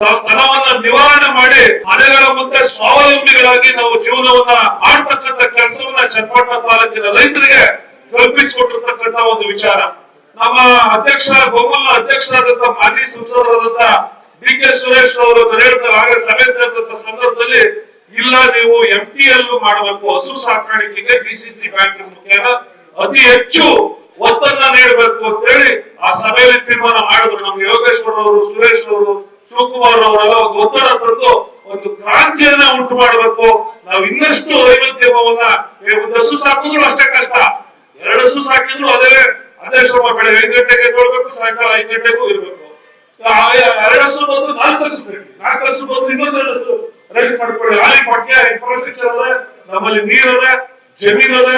ತನವನ್ನ ನಿವಾರಣೆ ಮಾಡಿ ಮನೆಗಳ ಮುಂದೆ ಸ್ವಾವಲಂಬಿಗಳಾಗಿ ನಾವು ಜೀವನವನ್ನ ಮಾಡ್ತಕ್ಕಂಥ ಕೆಲಸವನ್ನ ಚನ್ನಪಟ್ಟಣ ತಾಲೂಕಿನ ರೈತರಿಗೆ ಕಲ್ಪಿಸಿಕೊಟ್ಟಿರ್ತಕ್ಕಂಥ ಒಂದು ವಿಚಾರ. ನಮ್ಮ ಅಧ್ಯಕ್ಷ ಗೋಕುಲ ಅಧ್ಯಕ್ಷರಾದಂತ ಮಾಜಿ ಸಂಸದರಾದಂತ ಡಿ ಕೆ ಸುರೇಶ್ ಅವರು ಹೇಳ್ತಾರೆ ಆಗ ಸಭೆ ಸೇರಿದಂತ ಸಂದರ್ಭದಲ್ಲಿ, ಇಲ್ಲ, ನೀವು ಎಂ ಟಿ ಎಲ್ ಮಾಡಬೇಕು ಹಸು ಸಾಕಾಣಿಕೆಗೆ ಡಿಸಿಸಿ ಬ್ಯಾಂಕ್ ಮುಖೇನ ಅತಿ ಹೆಚ್ಚು ಒತ್ತನ್ನ ನೀಡಬೇಕು ಅಂತ ಹೇಳಿ ಆ ಸಭೆಯಲ್ಲಿ ತೀರ್ಮಾನ ಮಾಡಿದ್ರು ನಮ್ಮ ಯೋಗೇಶ್ವರ್ ಅವರು, ಸುರೇಶ್ ಅವರು. ಶಿವಕುಮಾರ್ ಒಂದು ಒತ್ತಡ ತಂದು ಒಂದು ಕ್ರಾಂತಿಯನ್ನ ಉಂಟು ಮಾಡಬೇಕು. ನಾವು ಇನ್ನಷ್ಟು ವೈವಿಧ್ಯವನ್ನ ದಸು ಸಾಕಿದ್ರು ಅಷ್ಟೇ ಕಷ್ಟ. ಎರಡು ಹಸು ಸಾಕಿದ್ರು ಅದೇ ಅದೇ ಶ್ರಮ ಬೆಳೆ ಐದು ಗಂಟೆಗೆ ತೊಳ್ಬೇಕು, ಸಾಯಂಕಾಲ ಐದು ಗಂಟೆಗೂ ಇರಬೇಕು. ಆ ಎರಡು ಹಸು ಬಂದು ಬೇಕು ನಾಲ್ಕು ಹಸು ಬಂದು ಇನ್ನೊಂದು ಎರಡು ಹಸು ರೈಸ್ ಮಾಡ್ಕೊಳ್ಳಿ. ಹಾಲಿ ಪಠ್ಯ ಇನ್ಫ್ರಾಸ್ಟ್ರಕ್ಚರ್ ಅದ, ನಮ್ಮಲ್ಲಿ ನೀರದೆ ಅದ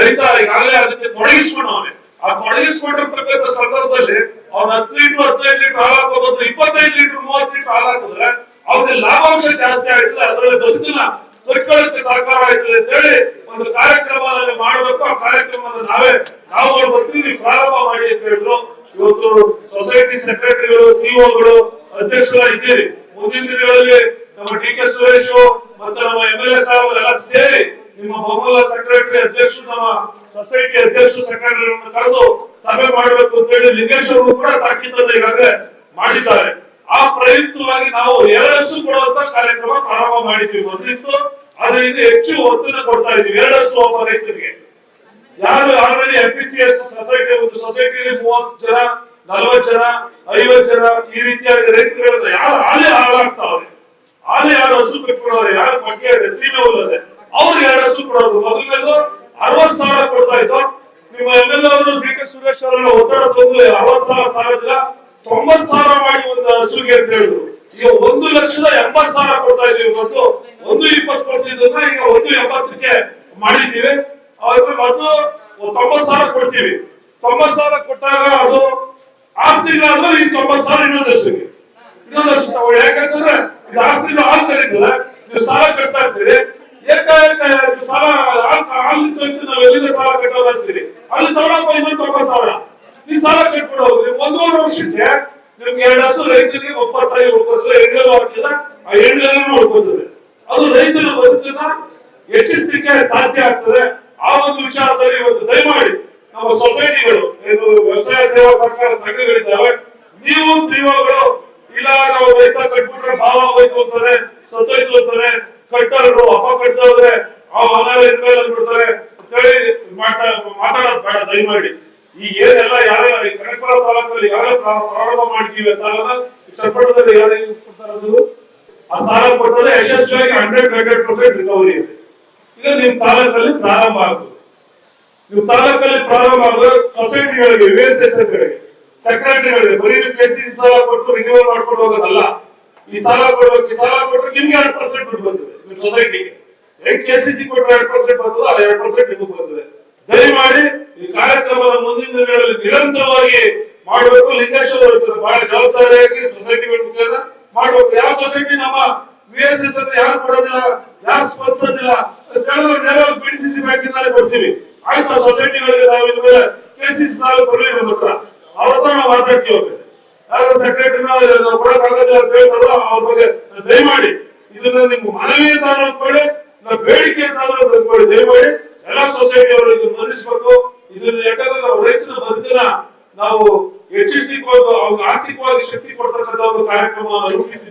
ರೈತ ಈಗಾಗಲೇ ಅದಕ್ಕೆ ತೊಡಗಿಸ್ಕೊಂಡವನೆ. ಆ ತೊಡಗಿಸ್ಕೊಂಡಿರ್ತಕ್ಕಂಥ ಸಂದರ್ಭದಲ್ಲಿ ಅವ್ನ ಹತ್ತು ಲೀಟರ್ ಹದಿನೈದು ಲೀಟರ್ ಹಾಲು ಹಾಕೋಬಹುದು ಇಪ್ಪತ್ತೈದು ಲೀಟರ್, ಮೂವತ್ತು ಲೀಟರ್ ಹಾಲು ಹಾಕಿದ್ರೆ ಅವ್ರಿಗೆ ಲಾಭಾಂಶ ಜಾಸ್ತಿ ಆಗ್ತದೆ ಅದರಲ್ಲಿ ಬದುಕಿನ ಕಟ್ಕೊಳ್ಳಕ್ಕೆ ಸಹಕಾರ ಆಯ್ತದೆ ಅಂತ ಹೇಳಿ ಒಂದು ಕಾರ್ಯಕ್ರಮದಲ್ಲಿ ಮಾಡಬೇಕು. ಆ ಕಾರ್ಯಕ್ರಮವನ್ನು ನಾವೇ, ನಾವು ಬರ್ತೀವಿ ಪ್ರಾರಂಭ ಮಾಡಿ ಅಂತ ಹೇಳಿದ್ರು. ಇವತ್ತು ಸೊಸೈಟಿ ಸೆಕ್ರೆಟರಿಗಳು ಸಿಇಒಗಳು ಅಧ್ಯಕ್ಷರಾಗಿದ್ದೀರಿ. ಮುಂದಿನ ದಿನಗಳಲ್ಲಿ ನಮ್ಮ ಡಿ ಕೆ ಸುರೇಶ್ ಮತ್ತೆ ನಮ್ಮ ಎಂ ಎಲ್ ಎ ಸಾಹೇಬ್ ಎಲ್ಲ ಸೇರಿ ನಿಮ್ಮ ಬಹುಮೂಲ ಸೆಕ್ರೆಟರಿ ಅಧ್ಯಕ್ಷರು, ನಮ್ಮ ಸೊಸೈಟಿ ಅಧ್ಯಕ್ಷರು ಸೆಕ್ರೆಟರಿ ಕರೆದು ಸಭೆ ಮಾಡಬೇಕು ಅಂತ ಹೇಳಿ ಲಿಂಗೇಶ್ ಅವರು ಕೂಡ ತಾಕೀತನ್ನು ಈಗಾಗಲೇ ಮಾಡಿದ್ದಾರೆ. ಆ ಪ್ರಯುಕ್ತವಾಗಿ ನಾವು ಎರಡಷ್ಟು ಕೊಡುವಂತ ಕಾರ್ಯಕ್ರಮ ಪ್ರಾರಂಭ ಮಾಡಿದ್ವಿ ಮೊದಲಿತ್ತು ಆದ್ರೆ ಇದು ಹೆಚ್ಚು ಒತ್ತನ್ನು ಕೊಡ್ತಾ ಇದ್ವಿ ಎರಡಷ್ಟು ಒಬ್ಬ ರೈತರಿಗೆ. ಯಾರು already M P C S society ಒಂದು ಸೊಸೈಟಿಯಲ್ಲಿ ಮೂವತ್ತು ಜನ, ನಲವತ್ತು ಜನ, ಐವತ್ತು ಜನ ಈ ರೀತಿಯಾಗಿ ರೈತರು ಯಾರು ಆಲೆ ಹಾಳಾಗ್ತಾವ್ರೆ? ಆಲೆ ಯಾರು ಹಸು ಕಟ್ಕೊಳೋರು ಯಾರು ಬಗ್ಗೆ ಸೀಮೆ ಉಲ್ಲದೆ ಅವ್ರಿಗೆ ಎರಡು ಹಸು ಕೊಡೋದು ಮೊದಲನೇದು ಅರವತ್ ಸಾವಿರ ಕೊಡ್ತಾ ಇತ್ತು ನಿಮ್ಮ ಎಂ ಎಲ್ ಅವರು ಅವರನ್ನ ಒತ್ತಡ ತಂದು ಅರವತ್ ಸಾವಿರ ಸಾಲದಿಲ್ಲ ತೊಂಬತ್ ಸಾವಿರ ಮಾಡಿ ಒಂದು ಹಸುಗೆ ಅಂತ ಹೇಳಿದ್ರು. ಈಗ ಒಂದು ಲಕ್ಷದ ಎಂಬತ್ ಸಾವಿರ ಕೊಡ್ತಾ ಇದ್ವಿ ಮತ್ತು ಒಂದು ಇಪ್ಪತ್ತು ಕೊಡ್ತಿದ್ದನ್ನ ಈಗ ಒಂದು ಎಂಬತ್ತಕ್ಕೆ ಮಾಡಿದ್ದೀವಿ. ಅದ್ರ ಮತ್ತು ತೊಂಬತ್ ಸಾವಿರ ಕೊಡ್ತೀವಿ. ತೊಂಬತ್ ಸಾವಿರ ಕೊಟ್ಟಾಗ ಅದು ಆರು ತಿಂಗಳಾದ್ರೂ ಈಗ ತೊಂಬತ್ ಸಾವಿರ ಇನ್ನೊಂದಷ್ಟು ಇನ್ನೊಂದಷ್ಟು ತಗೊಳ್ಳಿ. ಯಾಕಂತಂದ್ರೆ ಇದು ಆರು ತಿಂಗಳು ನೀವು ಸಾಲ ಕಟ್ತಾ ಇರ್ತೀರಿ. ಏಕಾಏಕ ನೀವು ಸಾಲ ಹಾಲು ಹಾಲು ಸಾಲ ಕಟ್ಟೋದಾಗ್ತೀರಿ ಅಲ್ಲಿ ತಗೊಳಪ್ಪ ಇನ್ನೊಂದು ತೊಂಬತ್ ಸಾವಿರ ಈ ಸಾಲ ಕಟ್ಬಿಟ್ಟು ಹೋಗ್ರಿ ಒಂದೂವರೆ ವರ್ಷಕ್ಕೆ ನಿಮ್ಗೆ ಎರಡು ಹಸು ರೈತರಿಗೆ ಒಪ್ಪತ್ತಾಗಿ ಉಳ್ಕೊತದೆ ಎಣ್ಣೆಲು ಹಾಕಿಲ್ಲ ಆ ಎಣ್ಣೆಲೂ ಉಳ್ಕೊತದೆ ಅದು ರೈತನ ಬದುಕನ್ನ ಹೆಚ್ಚಿಸಲಿಕ್ಕೆ ಸಾಧ್ಯ ಆಗ್ತದೆ. ಆ ಒಂದು ವಿಚಾರದಲ್ಲಿ ಇವತ್ತು ದಯಮಾಡಿ ನಮ್ಮ ಸೊಸೈಟಿಗಳು ವ್ಯವಸಾಯ ಸೇವಾ ಸರ್ಕಾರ ಸಂಘಗಳಿದ್ದಾವೆ, ನೀವು ಶ್ರೀಗಳು ಇಲ್ಲ ನಾವು ರೈತ ಕಟ್ಬಿಟ್ರೆ ಭಾವ ಹೋಯ್ತು ಅಂತಾರೆ, ಸತ್ತೋಯ್ತು ಅಂತಾರೆ, ಕಟ್ಟರು ಅಪ್ಪ ಕಟ್ತಾ ಹೋದ್ರೆ ಆ ಅನಾರ ಇನ್ಮೇಲೆ ಅಂದ್ಬಿಡ್ತಾರೆ ಅಂತೇಳಿ ಮಾತಾ ಮಾತಾಡೋದು ಬೇಡ, ದಯಮಾಡಿ. ಈಗ ಏನೆಲ್ಲ ಯಾರು ಈ ಕನಕಪುರ ತಾಲೂಕಲ್ಲಿ ಯಾರು ಪ್ರಾರಂಭ ಮಾಡ್ತೀವಿ ಸಾಲದ ಈ ಚನ್ನಪಟ್ಟಣದಲ್ಲಿ ಯಾರು ಕೊಡ್ತಾರದು ಆ ಸಾಲ ಕೊಟ್ಟರೆ ಯಶಸ್ವಿಯಾಗಿ ಹಂಡ್ರೆಡ್ ಹಂಡ್ರೆಡ್ ಪರ್ಸೆಂಟ್ ರಿಕವರಿ ಇದೆ. ಇದು ನಿಮ್ ತಾಲೂಕಲ್ಲಿ ಪ್ರಾರಂಭ ಆಗುದು. ನೀವು ತಾಲೂಕಲ್ಲಿ ಪ್ರಾರಂಭ ಆಗುವ ಸೊಸೈಟಿಗಳಿಗೆ ಗಳಿಗೆ ಸೆಕ್ರೆಟರಿಗಳಿಗೆ, ಬರೀ ನೀವು ಸಾಲ ಕೊಟ್ಟು ರಿನ್ಯೂವಲ್ ಮಾಡ್ಕೊಂಡು ಹೋಗೋದಲ್ಲ. ಈ ಸಾಲ ಕೊಡ್ಬೇಕು ಈ ಸಾಲ ಕೊಟ್ಟರೆ ನಿಮ್ಗೆ ಎರಡು ಪರ್ಸೆಂಟ್ ದುಡ್ಡು ಬರ್ತದೆ ನಿಮ್ಮ ಸೊಸೈಟಿಗೆ. ಹೆಂಗ್ ಕೆ ಸಿ ಸಿ ಕೊಟ್ಟರೆ ಎರಡು ಪರ್ಸೆಂಟ್ ಬರ್ತದೆ ಆ ಎರಡು ಪರ್ಸೆಂಟ್ ನಿಮಗೆ ಈ ಮುಂದಿನ ದಿನಗಳಲ್ಲಿ ನಿರಂತರವಾಗಿ ಮಾಡಬೇಕು. ಲಿಂಗೇಶ್ವರ ಇರ್ತಾರೆ ಬಹಳ ಜವಾಬ್ದಾರಿಯಾಗಿ ಸೊಸೈಟಿ ಮಾಡಬೇಕು. ಯಾವ ಸೊಸೈಟಿ ನಮ್ಮ ವಿ ಎಸ್ ಎಸ್ ಅಂತ ಯಾರು ಕೊಡೋದಿಲ್ಲ, ಯಾರು ಸ್ಪಂದಿಸೋದಿಲ್ಲ ಕೆಲವರು ನೇರವಾಗಿ ಬಿ ಸಿ ಸಿ ಕೊಡ್ತೀವಿ. ಆಯ್ತು, ಆ ಸೊಸೈಟಿಗಳಿಗೆ ನಾವು ಇನ್ಮೇಲೆ ಕೆ ಸಿ ಸಿ ಸಾಲ ಕೊಡಲಿ ನಮ್ಮ ಹತ್ರ. ಅವ್ರ ಹತ್ರ ನಾವು ಮಾತಾಡ್ತೀವಿ ಯಾರು ಸೆಕ್ರೆಟರಿ ನಾವು ಕೊಡಕ್ಕಾಗೋದಿಲ್ಲ ಅಂತ ಹೇಳ್ತಾರೋ ಅವ್ರ ಬಗ್ಗೆ ದಯಮಾಡಿ. ಇದನ್ನ ನಿಮ್ಮ ಮನವಿ ಅಂತ ಬೇಡಿಕೆ ಅಂದ್ಕೊಳ್ಳಿ. ದಯಮಾಡಿ ಎಲ್ಲ ಸೊಸೈಟಿ ಅವರು ಇದನ್ನ ನಾವು ಹೆಚ್ಚಿಸಲಿಕ್ಕೆ ಆರ್ಥಿಕವಾಗಿ ಶಕ್ತಿ ಕೊಡ್ತಕ್ಕಂಥ ಒಂದು ಕಾರ್ಯಕ್ರಮವನ್ನು ರೂಪಿಸಿದ್ದೀವಿ